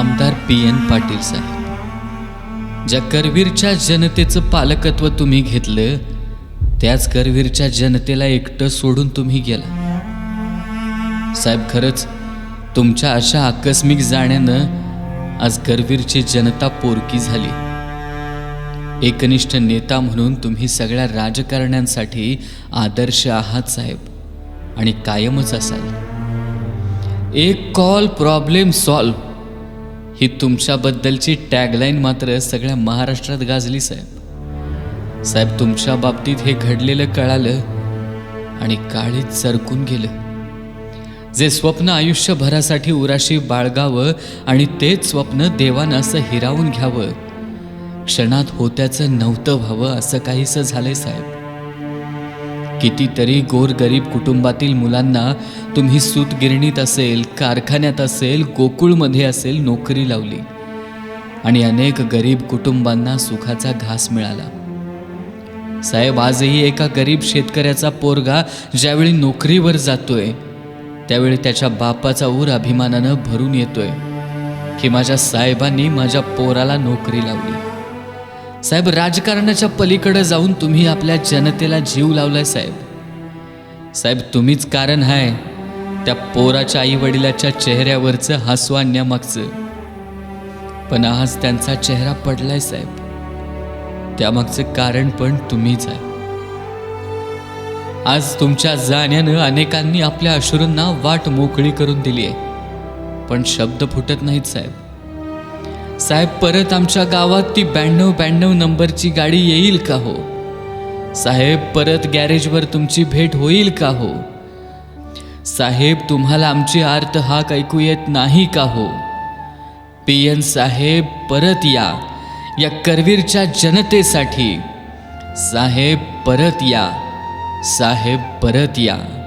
आमदार P N Patil साहेब. ज्या करवीरच्या जनतेचं पालकत्व तुम्ही घेतलं त्याच करवीरच्या जनतेला एकटं सोडून तुम्ही गेला. साहेब खरंच तुमच्या अशा आकस्मिक जाण्यानं आज करवीरची जनता पोरकी झाली. एकनिष्ठ नेता म्हणून तुम्ही सगळ्या राजकारण्यांसाठी आदर्श आहात साहेब आणि कायमच असाल. एक कॉल प्रॉब्लेम सॉल्व ही तुमच्याबद्दलची टॅगलाईन मात्र सगळ्या महाराष्ट्रात गाजली साहेब. साहेब तुमच्या बाबतीत हे घडलेलं कळालं आणि काळी सरकून गेलं. जे स्वप्न आयुष्यभरासाठी उराशी बाळगावं आणि तेच स्वप्न देवानं असं हिरावून घ्यावं क्षणात होत्याचं नव्हतं व्हावं असं काहीसं झालंय साहेब. कितीतरी गोरगरीब कुटुंबातील मुलांना तुम्ही सूतगिरणीत असेल कारखान्यात असेल गोकुळमध्ये असेल नोकरी लावली. आणि अनेक गरीब कुटुंबांना सुखाचा घास मिळाला. साहेब आजही एका गरीब शेतकऱ्याचा पोरगा ज्यावेळी नोकरीवर जातोय त्यावेळी त्याच्या बापाचा ऊर अभिमानानं भरून येतोय की माझ्या साहेबांनी माझ्या पोराला नोकरी लावली. साहेब राजकारणाच्या पलीकडे जाऊन तुम्ही आपल्या जनतेला जीव लावलाय साहेब. साहेब तुम्हीच कारण आहे त्या पोराच्या आई वडिलाच्या चेहऱ्यावरचं हसू आणण्यामागचं पण आज त्यांचा चेहरा पडलाय साहेब. त्यामागचं कारण पण तुम्हीच आहे. आज तुमच्या जाण्यानं अनेकांनी आपल्या अश्रूंना वाट मोकळी करून दिली आहे. पण शब्द फुटत नाहीत साहेब. साहेब परत आमच्या गावात ती ब्याण्णव ब्याण्णव नंबरची गाडी येईल का हो? साहेब परत गॅरेजवर तुमची भेट होईल का हो? साहेब तुम्हाला आमची आर्त हाक ऐकू येत नाही का हो? पी एन साहेब परत या. या करवीरच्या जनतेसाठी. साहेब परत या. साहेब परत या.